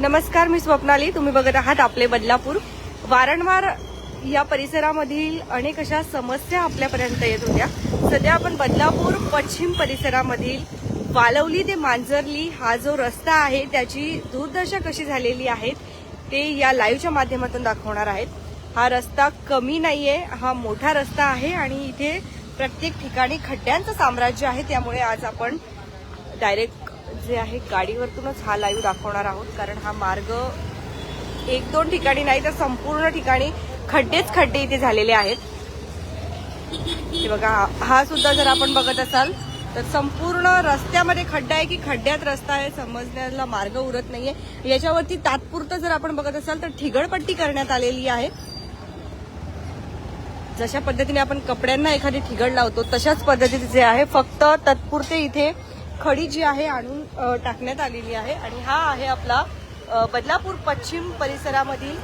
नमस्कार मी स्वप्नाली. तुम्ही बघत आहात आपले बदलापूर. वारंवार या परिसरामधील अनेक अशा समस्या आपल्यापर्यंत येत होत्या. सध्या आपण बदलापूर पश्चिम परिसरामधील वालवली ते मांजरली हा जो रस्ता आहे त्याची दुर्दशा कशी झालेली आहे ते या लाईव्हच्या माध्यमातून दाखवणार आहेत. हा रस्ता कमी नाहीये हा मोठा रस्ता आहे आणि इथे प्रत्येक ठिकाणी खड्ड्यांचं साम्राज्य आहे त्यामुळे आज आपण डायरेक्ट जे आहे गाडीवरतूनच हा लाईव्ह दाखवणार आहोत. कारण हा मार्ग एक दोन ठिकाणी नाही तर संपूर्ण ठिकाणी खड्डेच खड्डे इथे झालेले आहेत. बघा हा- सुद्धा जर आपण बघत असाल तर संपूर्ण रस्त्यामध्ये खड्डा आहे की खड्ड्यात रस्ता आहे समजण्याला मार्ग उरत नाहीये. याच्यावरती तात्पुरतं जर आपण बघत असाल तर ठिगळपट्टी करण्यात आलेली आहे. जशा पद्धतीने आपण कपड्यांना एखादी ठिगळ लावतो तशाच पद्धतीचे जे आहे. फक्त तत्पुरते इथे खडी जी आहे आणून टाकण्यात आलेली आहे आणि हा आहे आपला बदलापूर पश्चिम परिसरामधील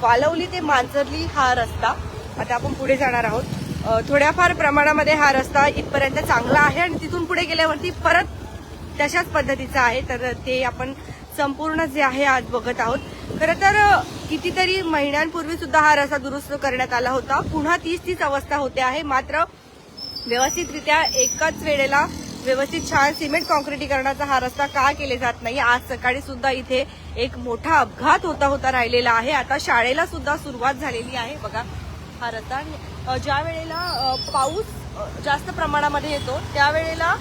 वालवली ते मांजरली हा रस्ता. आता आपण पुढे जाणार आहोत. थोड्याफार प्रमाणामध्ये हा रस्ता इथपर्यंत चांगला आहे आणि तिथून पुढे गेल्यावरती परत तशाच पद्धतीचा आहे. तर ते आपण संपूर्ण जे आहे आज बघत आहोत. खरं तर कितीतरी महिन्यांपूर्वी सुद्धा हा रस्ता दुरुस्त करण्यात आला होता. पुन्हा तीच तीच अवस्था होते आहे. मात्र व्यवस्थितरित्या एकाच वेळेला व्यवस्थित छान सिमेंट कॉन्क्रिटीकरणाचा हा रस्ता का केले जात नाही? आज सकाळी सुद्धा इथे एक मोठा अपघात होता होता राहिलेला आहे. आता शाळेला सुद्धा सुरुवात झालेली आहे. बघा हा रस्ता ज्या वेळेला पाऊस जास्त प्रमाणामध्ये येतो त्यावेळेला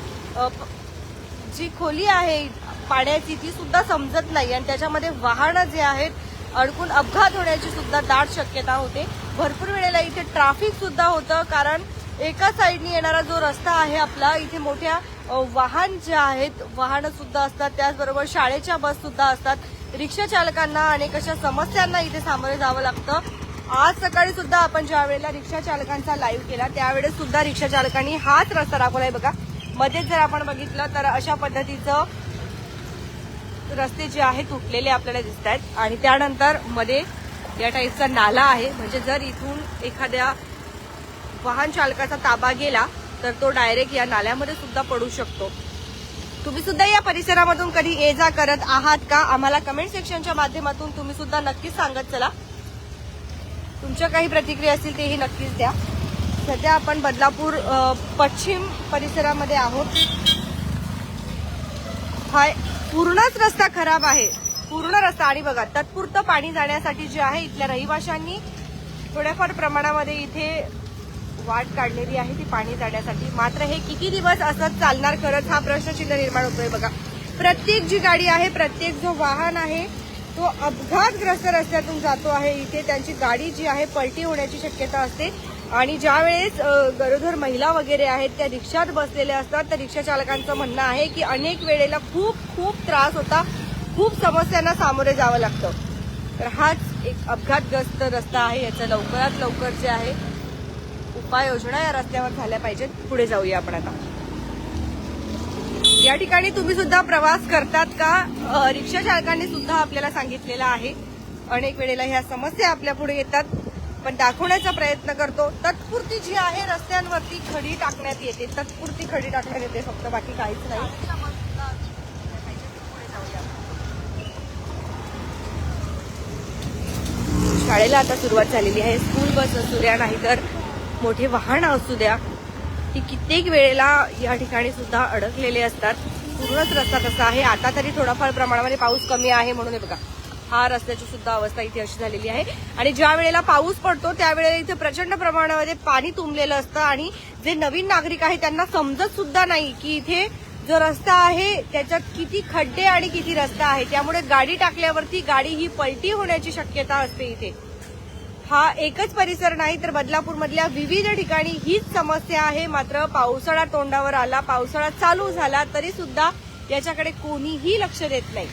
जी खोली आहे पाण्याची ती सुद्धा समजत नाही आणि त्याच्यामध्ये वाहनं जे आहेत अडकून अपघात होण्याची सुद्धा दाट शक्यता होते. भरपूर वेळेला इथे ट्रॅफिक सुद्धा होतं कारण एका साईडने येणारा जो रस्ता आहे आपला इथे मोठ्या वाहन जे आहेत वाहनं सुद्धा असतात त्याचबरोबर शाळेच्या बस सुद्धा असतात. रिक्षा चालकांना अनेक अशा समस्यांना इथे सामोरे जावं लागतं. आज सकाळी सुद्धा आपण ज्या वेळेला रिक्षा चालकांचा लाईव्ह केला त्यावेळेस सुद्धा रिक्षा चालकांनी हाच रस्ता दाखवलाय बघा. मध्येच जर आपण बघितलं तर अशा पद्धतीचं रस्ते जे आहेत तुटलेले आपल्याला दिसत आहेत आणि त्यानंतरमध्ये या टाईपचा नाला आहे. म्हणजे जर इथून एखाद्या वाहन चालकाचा ताबा गेला तर तो डायरेक्ट या नाल्यामध्ये सुद्धा पडू शकतो. तुम्ही सुद्धा या परिसरामधून कधी ये जा करत आहात का? आम्हाला कमेंट सेक्शनच्या माध्यमातून तुम्ही सुद्धा नक्कीच सांगत चला. तुमच्या काही प्रतिक्रिया असतील तेही नक्कीच द्या. सध्या आपण बदलापूर पश्चिम परिसरामध्ये आहोत. हाय पूर्णच रस्ता खराब आहे. पूर्ण रस्ता आणि बघा तत्पुरतं पाणी जाण्यासाठी जे आहे इथल्या रहिवाशांनी थोड्याफार प्रमाणामध्ये इथे वाट काढलेली आहे ती पाणी जाण्यासाठी. मात्र हे किती दिवस असत चालणार खरंच हा प्रश्नचिन्ह निर्माण होतोय बघा. प्रत्येक जी गाडी आहे प्रत्येक जो वाहन आहे तो अपघातग्रस्त रस्त्यातून जातो आहे. इथे त्यांची गाडी जी आहे पलटी होण्याची शक्यता असते. आणि ज्यावेळेस गरोदर महिला वगैरे आहेत त्या रिक्षात बसलेल्या असतात तर रिक्षा चालकांचं म्हणणं आहे की अनेक वेळेला खूप खूप त्रास होता. खूप समस्यांना सामोरे जावं लागतं. तर हाच एक अपघातग्रस्त रस्ता आहे. याचं लवकरात लवकर जे आहे उपाययोजना या रस्त्यावर झाल्या पाहिजेत. पुढे जाऊया आपण आता. या ठिकाणी तुम्ही सुद्धा प्रवास करतात का? रिक्षा चालकांनी सुद्धा आपल्याला सांगितलेलं आहे. अनेक वेळेला ह्या समस्या आपल्या पुढे येतात. पण दाखवण्याचा प्रयत्न करतो. तत्पुरती जी आहे रस्त्यांवरती खडी टाकण्यात येते. तत्पुरती खडी टाकण्यात येते. फक्त बाकी काहीच नाही. शाळेला आता सुरुवात झालेली आहे. स्कूल बस असू द्या नाहीतर मोठे वाहन असू द्या ती कित्येक वेळेला या ठिकाणी सुद्धा अडकलेले असतात. पूर्णच रस्ता तसा आहे. आता तरी थोडाफार प्रमाणामध्ये पाऊस कमी आहे म्हणून हे बघा हा रस्त्याची सुद्धा अवस्था इथे अशी झालेली आहे. आणि ज्या वेळेला पाऊस पडतो त्यावेळेला इथे प्रचंड प्रमाणामध्ये पाणी तुंबलेलं असतं आणि जे नवीन नागरिक आहे त्यांना समजत सुद्धा नाही की इथे जो रस्ता आहे त्याच्यात किती खड्डे आणि किती रस्ता आहे. त्यामुळे गाडी टाकल्यावरती गाडी ही पलटी होण्याची शक्यता असते इथे. हा एकच परिसर नाही तर बदलापूर मधल्या विविध ठिकाणी हीच समस्या आहे. मात्र पावसाळा तोंडावर आला पावसाळा चालू झाला तरी सुद्धा याच्याकडे कोणीही लक्ष देत नाही.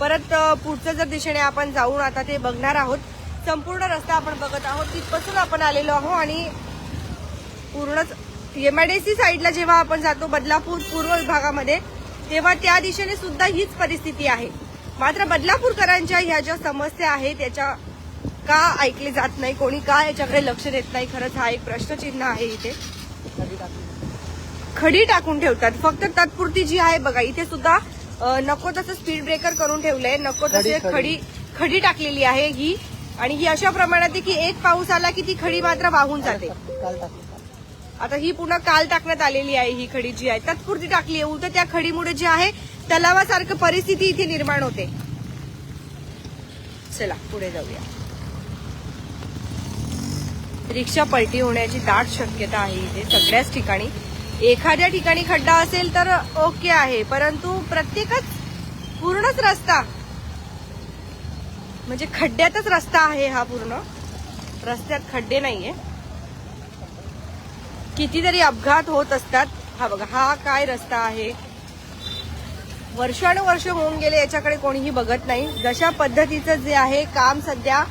परत पुढचं जर दिशेने आपण जाऊन आता ते बघणार आहोत संपूर्ण रस्ता आपण बघत आहोत तिथपासून आपण आलेलो आहोत आणि पूर्णच एमआयडीसी साईडला जेव्हा आपण जातो बदलापूर पूर्व विभागामध्ये तेव्हा त्या दिशेने सुद्धा हीच परिस्थिती आहे. मात्र बदलापूरकरांच्या ह्या ज्या समस्या आहेत याच्या का ऐकले जात नाही? कोणी का याच्याकडे लक्ष देत नाही? खरंच हा एक प्रश्नचिन्ह आहे इथे. खडी टाकून ठेवतात. फक्त तात्पुरती जी आहे बघा इथे सुद्धा नको तसं स्पीड ब्रेकर करून ठेवलंय. नको तसे खडी. खडी टाकलेली आहे ही. आणि ही अशा प्रमाणात आहे की एक पाऊस आला की ती खडी मात्र वाहून जाते. आता ही पुन्हा काल टाकण्यात आलेली आहे ही खडी जी आहे. तात्पुरती टाकली आहे. उलट त्या खडीमुळे जी आहे तलावासारखं परिस्थिती इथे निर्माण होते. चला पुढे जाऊया. रिक्षा पलटी होण्याची दाट शक्यता आहे इथे सगळ्याच ठिकाणी. एखाद्या ठिकाणी खड्डा असेल तर ओके आहे परंतु प्रत्येकच पूर्णच रस्ता म्हणजे खड्ड्यातच रस्ता आहे हा पूर्ण. रस्त्यात खड्डे नाहीये. कितीतरी अपघात होत असतात. हा बघा हा काय रस्ता आहे? वर्षानुवर्ष होऊन गेले याच्याकडे कोणीही बघत नाही. जशा पद्धतीचं जे आहे काम सध्या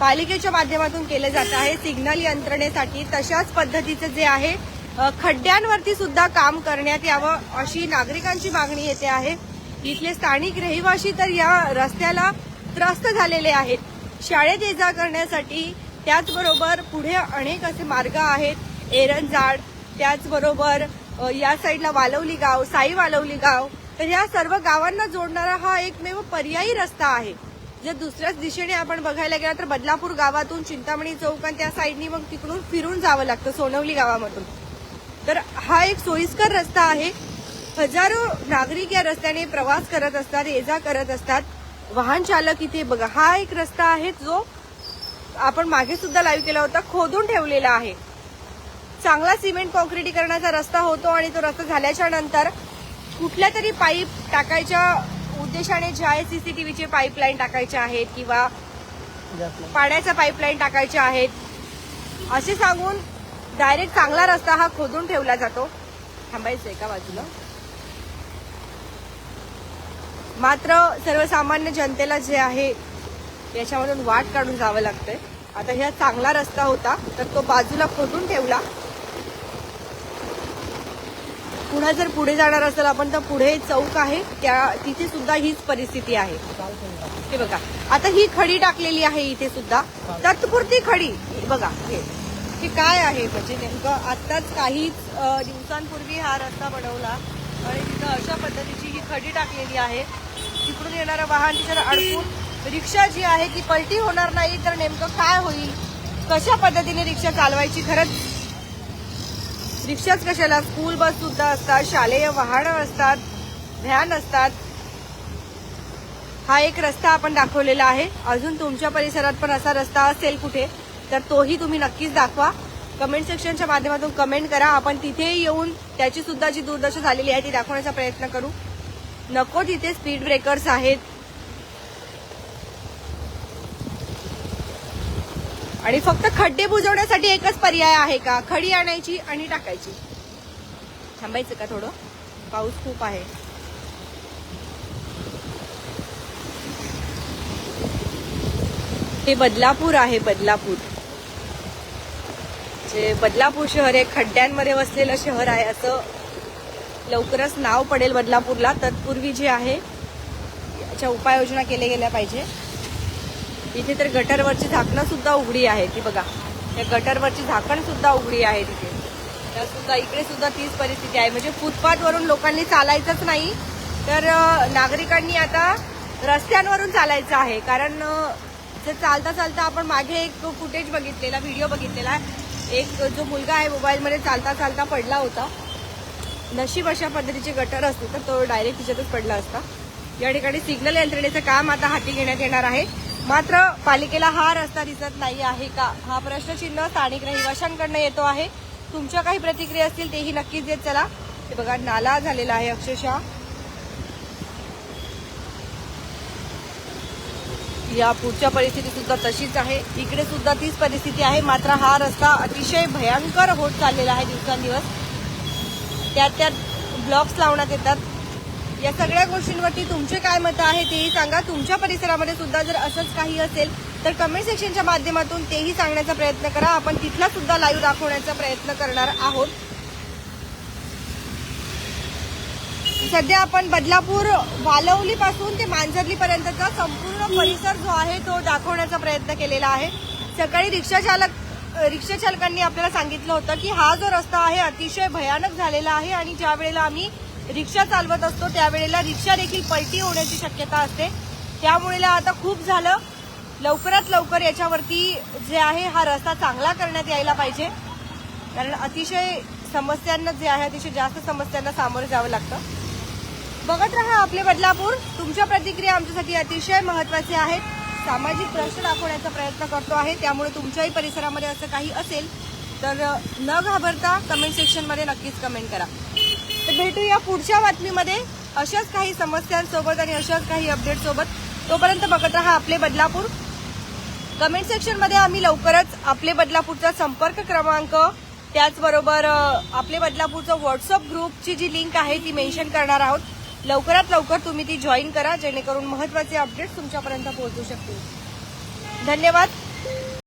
पालिकेच्या माध्यमातून केलं जात आहे. सिग्नल यंत्रणेसाठी तशाच पद्धतीचं जे आहे खड्ड्यांवरती सुद्धा काम करण्यात यावं अशी नागरिकांची मागणी येते आहे. इथले स्थानिक रहिवासी तर या रस्त्याला त्रस्त झालेले आहेत. शाळेत ये जा करण्यासाठी त्याचबरोबर पुढे अनेक असे मार्ग आहेत. एरंजाड त्याचबरोबर या साईडला वालवली गाव साई वालवली गाव. तर या सर्व गावांना जोडणारा हा एकमेव पर्यायी रस्ता आहे. जर दुसऱ्याच दिशेने आपण बघायला गेला तर बदलापूर गावातून चिंतामणी चौक आणि त्या साईडनी मग तिकडून फिरून जावं लागतं सोनवली गावामधून. तर हा एक सोयीस्कर रस्ता आहे. हजारो नागरिक या रस्त्याने प्रवास करत असतात ये जा करत असतात. वाहन चालक इथे बघा हा एक रस्ता आहे जो आपण मागे सुद्धा लाईव्ह केला होता खोदून ठेवलेला आहे. चांगला सिमेंट कॉन्क्रिटीकरणाचा रस्ता होतो आणि तो रस्ता झाल्याच्यानंतर कुठल्या तरी पाईप टाकायच्या उद्देशाने जे आहे सीसीटीव्हीचे पाईपलाईन टाकायचे आहेत किंवा जास्त पाण्याच्या पाईपलाईन टाकायच्या आहेत असे सांगून डायरेक्ट चांगला रस्ता हा खोदून ठेवला जातो. थांबायचं एका बाजूला. मात्र सर्वसामान्य जनतेला जे आहे याच्यामधून वाट काढून जावं लागतंय. आता ह्या चांगला रस्ता होता तर तो बाजूला खोदून ठेवला. पुन्हा जर पुढे जाणार असेल आपण तर पुढे चौक आहे. त्या तिथे सुद्धा हीच परिस्थिती आहे. हे बघा. आता ही खडी टाकलेली आहे इथे सुद्धा. तत्पुरती खडी. बघा. हे. हे काय आहे? म्हणजे नेमकं आत्ताच काही दिवसांपूर्वी हा रस्ता बनवला आणि तिथं अशा पद्धतीची ही खडी टाकलेली आहे. तिकडून येणारं वाहन तिथं अडकून रिक्षा जी आहे ती पलटी होणार नाही तर नेमकं काय होईल? कशा पद्धतीने रिक्षा चालवायची? खरंच रिक्षाच कशाला? स्कूल बस सुद्धा असतात शालेय वाहनं असतात व्हॅन असतात. हा एक रस्ता आपण दाखवलेला आहे. अजून तुमच्या परिसरात पण असा रस्ता असेल कुठे तर तोही तुम्ही नक्कीच दाखवा. कमेंट सेक्शनच्या माध्यमातून कमेंट करा. आपण तिथेही येऊन त्याची सुद्धा जी दुर्दशा झालेली आहे ती दाखवण्याचा प्रयत्न करू. नको तिथे स्पीड ब्रेकर्स आहेत. आणि फक्त खड्डे बुजवण्यासाठी एकच पर्याय आहे का? खडी आणायची आणि टाकायची. थांबायचं का थोडं? पाऊस खूप आहे. हे बदलापूर आहे बदलापूर. जे बदलापूर शहर हे खड्ड्यांमध्ये वसलेलं शहर आहे असं लवकरच नाव पडेल बदलापूरला. तत्पूर्वी जे आहे याच्या उपाययोजना केल्या गेल्या पाहिजे. इथे तर गटरवरची झाकणं सुद्धा उघडी आहे ती बघा. त्या गटरवरची झाकण सुद्धा उघडी आहे तिथे. त्या सुद्धा इकडे सुद्धा तीच परिस्थिती आहे. म्हणजे फुटपाथवरून लोकांनी चालायचंच नाही. तर नागरिकांनी आता रस्त्यांवरून चालायचं आहे. कारण जर चालता चालता आपण मागे एक फुटेज बघितलेला व्हिडिओ बघितलेला एक जो मुलगा आहे मोबाईलमध्ये चालता चालता पडला होता. नशीब अशा पद्धतीचे गटर असते तर तो डायरेक्ट तिच्यातच पडला असता. या ठिकाणी सिग्नल यंत्रणेचं काम आता हाती घेण्यात येणार आहे. मात्र पालिकेला हा रस्ता दिसत नाही आहे का? हा प्रश्नचिन्ह स्थानिक रहिवाशांकडनं येतो आहे. तुमच्या काही प्रतिक्रिया असतील तेही नक्कीच देत चला. हे बघा नाला झालेला आहे अक्षरशः. या पुढच्या परिस्थिती सुद्धा तशीच आहे. इकडे सुद्धा तीच परिस्थिती आहे. मात्र हा रस्ता अतिशय भयंकर होत चाललेला आहे दिवसांदिवस. त्यात त्यात ब्लॉक्स लावण्यात येतात. या सगळ्या गोष्टींवरती तुमचे काय मतं आहे तेही सांगा. तुमच्या परिसरामध्ये सुद्धा जर असंच काही असेल तर कमेंट सेक्शनच्या माध्यमातून तेही सांगण्याचा प्रयत्न करा. आपण तिथला सुद्धा लाईव्ह दाखवण्याचा प्रयत्न करणार आहोत. सध्या आपण बदलापूर वालवली पासून ते मांजरली पर्यंतचा संपूर्ण परिसर जो आहे तो दाखवण्याचा प्रयत्न केलेला आहे. सकाळी रिक्षा चालक रिक्षा चालकांनी आपल्याला सांगितलं होतं की हा जो रस्ता आहे अतिशय भयानक झालेला आहे आणि ज्या वेळेला आम्ही रिक्षा चालवत असतो त्यावेळेला रिक्षा देखील पलटी होण्याची शक्यता असते. त्यामुळे आता खूप झालं. लवकरात लवकर याच्यावरती जे आहे हा रस्ता चांगला करण्यात यायला पाहिजे. कारण अतिशय समस्यांना जे आहे अतिशय जास्त समस्यांना सामोरं जावं लागतं. बघत राहा आपले बदलापूर. तुमच्या प्रतिक्रिया आमच्यासाठी अतिशय महत्त्वाचे आहेत. सामाजिक प्रश्न दाखवण्याचा प्रयत्न करतो आहे. त्यामुळे तुमच्याही परिसरामध्ये असं काही असेल तर न घाबरता कमेंट सेक्शनमध्ये नक्कीच कमेंट करा. तर भेटूया पुढच्या बातमीमध्ये. अशाच काही समस्यांसोबत आणि अशाच काही अपडेटसोबत. तोपर्यंत बघत राहा आपले बदलापूर. कमेंट सेक्शनमध्ये आम्ही लवकरच आपले बदलापूरचा संपर्क क्रमांक त्याचबरोबर आपले बदलापूरचं व्हॉट्सअप ग्रुपची जी लिंक आहे ती मेन्शन करणार आहोत. लवकरात लवकर तुम्ही ती जॉईन करा जेणेकरून महत्त्वाचे अपडेट्स तुमच्यापर्यंत पोहोचू शकतील. धन्यवाद.